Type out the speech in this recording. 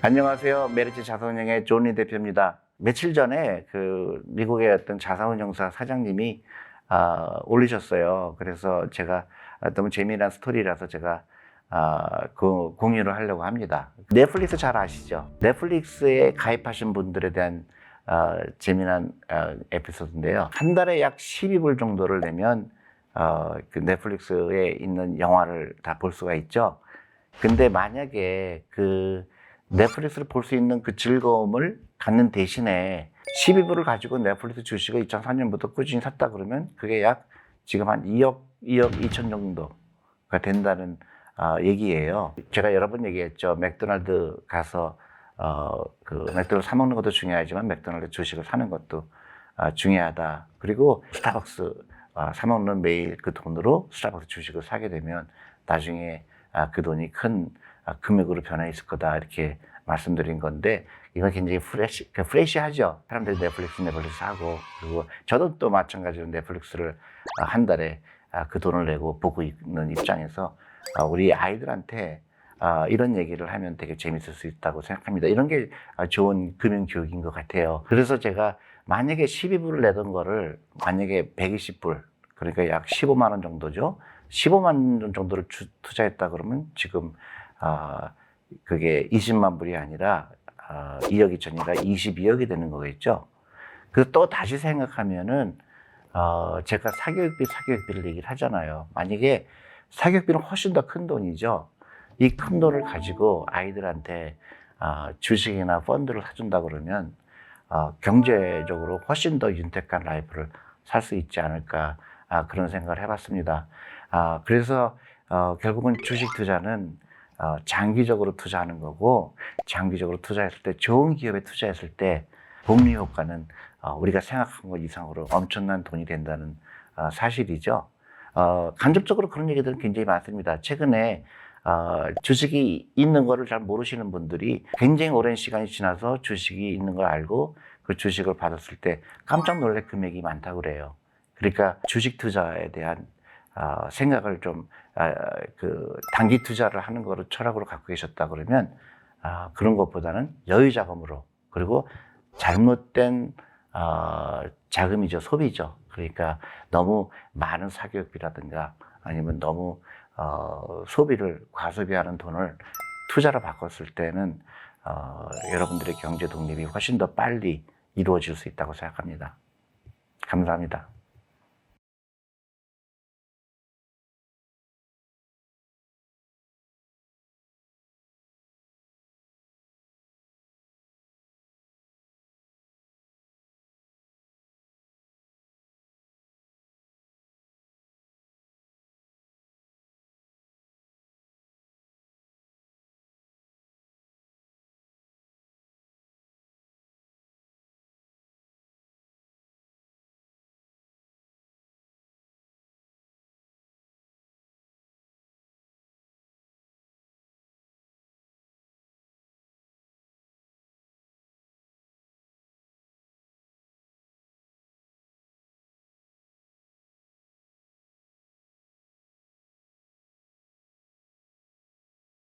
안녕하세요. 메리츠 자산운용의 존리 대표입니다. 며칠 전에 그 미국의 어떤 자산운용사 사장님이 아, 올리셨어요. 그래서 제가 너무 재미난 스토리라서 제가 아, 그 공유를 하려고 합니다. 넷플릭스 잘 아시죠? 넷플릭스에 가입하신 분들에 대한 아, 재미난 아, 에피소드인데요. 한 달에 약 12불 정도를 내면 어, 그 넷플릭스에 있는 영화를 다 볼 수가 있죠. 근데 만약에 그 넷플릭스를 볼 수 있는 그 즐거움을 갖는 대신에 12불을 가지고 넷플릭스 주식을 2004년부터 꾸준히 샀다 그러면 그게 약 지금 한 2억, 2억 2천 정도가 된다는 어, 얘기예요. 제가 여러 번 얘기했죠. 맥도날드 가서 어, 그 맥도날드 사 먹는 것도 중요하지만 맥도날드 주식을 사는 것도 아, 중요하다. 그리고 스타벅스 아, 사 먹는 매일 그 돈으로 스타벅스 주식을 사게 되면 나중에 아, 그 돈이 큰 아, 금액으로 변해 있을 거다 이렇게 말씀드린 건데 이건 굉장히 프레시, 그 프레시하죠. 사람들이 넷플릭스 넷플릭스 하고 그리고 저도 또 마찬가지로 넷플릭스를 아, 한 달에 아, 그 돈을 내고 보고 있는 입장에서 아, 우리 아이들한테 아, 이런 얘기를 하면 되게 재밌을 수 있다고 생각합니다. 이런 게 아, 좋은 금융 교육인 것 같아요. 그래서 제가 만약에 12불을 내던 거를 만약에 120불 그러니까 약 15만 원 정도죠. 15만 원 정도를 주- 투자했다 그러면 지금 아 그게 20만 불이 아니라 아, 2억 2천이니까 22억이 되는 거겠죠. 그래서 또 다시 생각하면은 어, 제가 사교육비 사교육비를 얘기를 하잖아요. 만약에 사교육비는 훨씬 더 큰 돈이죠. 이 큰 돈을 가지고 아이들한테 아, 주식이나 펀드를 사준다 그러면 어, 경제적으로 훨씬 더 윤택한 라이프를 살 수 있지 않을까 아, 그런 생각을 해봤습니다. 아, 그래서 어, 결국은 주식 투자는 어, 장기적으로 투자하는 거고 장기적으로 투자했을 때 좋은 기업에 투자했을 때 복리 효과는 어, 우리가 생각한 것 이상으로 엄청난 돈이 된다는 어, 사실이죠. 어, 간접적으로 그런 얘기들은 굉장히 많습니다. 최근에 어, 주식이 있는 거를 잘 모르시는 분들이 굉장히 오랜 시간이 지나서 주식이 있는 걸 알고 그 주식을 받았을 때 깜짝 놀랄 금액이 많다고 그래요. 그러니까 주식 투자에 대한 어, 생각을 좀, 아, 그, 단기 투자를 하는 거를 철학으로 갖고 계셨다 그러면, 아, 그런 것보다는 여유 자금으로, 그리고 잘못된, 어, 자금이죠, 소비죠. 그러니까 너무 많은 사교육비라든가 아니면 너무, 어, 소비를, 과소비하는 돈을 투자로 바꿨을 때는, 어, 여러분들의 경제 독립이 훨씬 더 빨리 이루어질 수 있다고 생각합니다. 감사합니다.